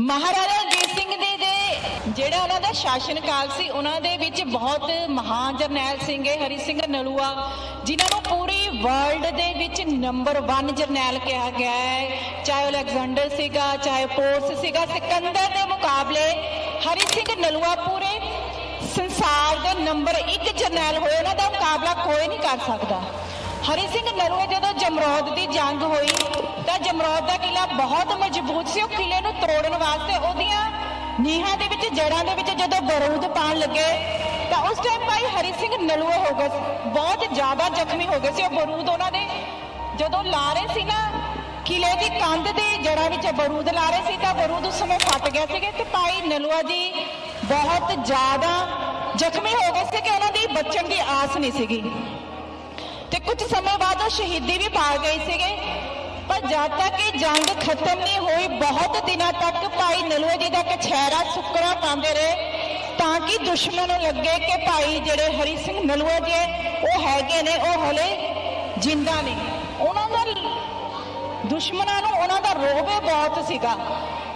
ਮਹਾਰਾਜਾ ਰਣਜੀਤ ਸਿੰਘ ਦੇ ਦੇ ਜਿਹੜਾ ਉਹਨਾਂ ਦਾ ਸ਼ਾਸਨ ਕਾਲ ਸੀ, ਉਹਨਾਂ ਦੇ ਵਿੱਚ ਬਹੁਤ ਮਹਾਨ ਜਰਨੈਲ ਸੀਗੇ ਹਰੀ ਸਿੰਘ ਨਲੂਆ, ਜਿਨ੍ਹਾਂ ਨੂੰ ਪੂਰੀ ਵਰਲਡ ਦੇ ਵਿੱਚ ਨੰਬਰ 1 ਜਰਨੈਲ ਕਿਹਾ ਗਿਆ ਹੈ। ਚਾਹੇ ਉਹ ਅਲੈਗਜ਼ੈਂਡਰ ਸੀਗਾ, ਚਾਹੇ ਪੋਰਸ ਸੀਗਾ, ਸਿਕੰਦਰ ਦੇ ਮੁਕਾਬਲੇ ਹਰੀ ਸਿੰਘ ਨਲੂਆ ਪੂਰੇ ਸੰਸਾਰ ਦੇ ਨੰਬਰ 1 ਜਰਨੈਲ ਹੋਏ, ਉਹਨਾਂ ਦਾ ਮੁਕਾਬਲਾ ਕੋਈ ਨਹੀਂ ਕਰ ਸਕਦਾ। ਹਰੀ ਸਿੰਘ ਨਲੂਆ ਜਦੋਂ ਜਮਰੌਦ ਦੀ ਜੰਗ ਹੋਈ, ਤਾਂ ਜਮਰੌਦ ਦਾ ਕਿਲਾ ਬਹੁਤ ਮਜ਼ਬੂਤ ਸੀ, ਉਹ ਕਿਲੇ ਨੂੰ ਤੋੜਨ ਵਾਸਤੇ ਉਹਦੀਆਂ ਨੀਹਾਂ ਦੇ ਵਿੱਚ ਜੜਾਂ ਦੇ ਵਿੱਚ ਜਦੋਂ ਬਰੂਦ ਪਾਣ ਲੱਗੇ, ਤਾਂ ਉਸ ਟਾਈਮ ਭਾਈ ਹਰੀ ਸਿੰਘ ਨਲੂਆ ਹੋ ਗਏ ਬਹੁਤ ਜ਼ਿਆਦਾ ਜ਼ਖਮੀ ਹੋ ਗਏ ਸੀ ਉਹ ਬਰੂਦ ਉਹਨਾਂ ਦੇ। ਜਦੋਂ ਲਾ ਰਹੇ ਸੀ ਨਾ, ਕਿਲੇ ਦੀ ਕੰਧ ਦੀ ਜੜਾਂ ਵਿੱਚ ਬਰੂਦ ਲਾ ਰਹੇ ਸੀ, ਤਾਂ ਬਰੂਦ ਉਸ ਸਮੇਂ ਫਟ ਗਿਆ ਸੀਗੇ ਤੇ ਭਾਈ ਨਲੂਆ ਜੀ ਬਹੁਤ ਜ਼ਿਆਦਾ ਜ਼ਖਮੀ ਹੋ ਗਏ ਸੀ ਕਿ ਉਹਨਾਂ ਦੀ ਬਚਣ ਦੀ ਆਸ ਨਹੀਂ ਸੀਗੀ। ਤੇ ਕੁਝ ਸਮੇਂ ਬਾਅਦ ਉਹ ਸ਼ਹੀਦੀ ਵੀ ਪਾ ਗਏ ਸੀਗੇ। ਪਰ ਜਦ ਤੱਕ ਇਹ ਜੰਗ ਖਤਮ ਨਹੀਂ ਹੋਈ ਬਹੁਤ ਦਿਨਾਂ ਤੱਕ ਭਾਈ ਨਲੂਆ ਜੀ ਦਾ ਕਛਹਿਰਾ ਸੁੱਕਰਾ ਪਾਉਂਦੇ ਰਹੇ, ਤਾਂ ਕਿ ਦੁਸ਼ਮਣ ਨੂੰ ਲੱਗੇ ਕਿ ਭਾਈ ਜਿਹੜੇ ਹਰੀ ਸਿੰਘ ਨਲੂਆ ਜੀ ਉਹ ਹੈਗੇ ਨੇ, ਉਹ ਹਲੇ ਜਿੰਦਾ ਨੇ ਉਹਨਾਂ ਦਾ ਦੁਸ਼ਮਣਾਂ ਨੂੰ ਉਹਨਾਂ ਦਾ ਰੋਹ ਵੀ ਬਹੁਤ ਸੀਗਾ।